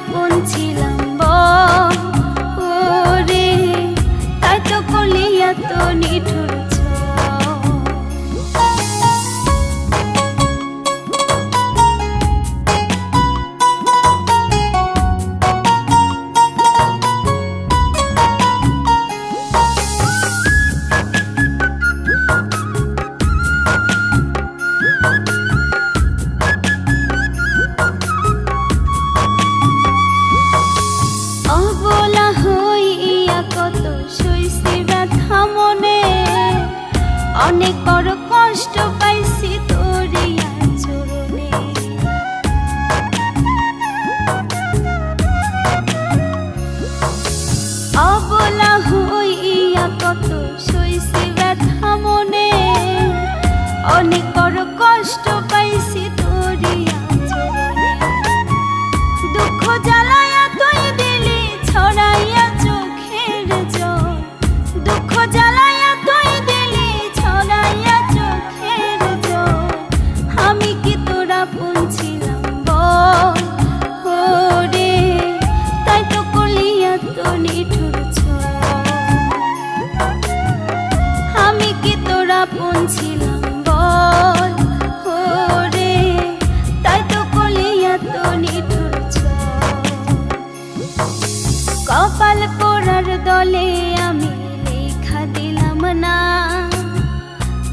poner অনেক বড় কষ্ট পাইছি। কপাল পোড়ার দলে আমি লেখা দিলাম না।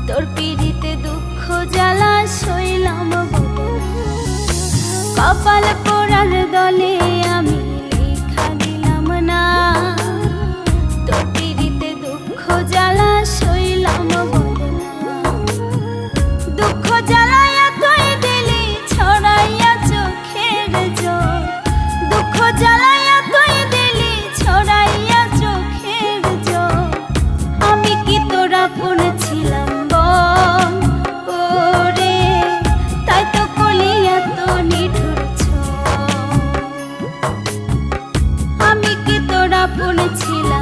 তোর পিড়িতে দুঃখ জ্বালা সইলাম কপাল পোড়ার দলে বলেছিল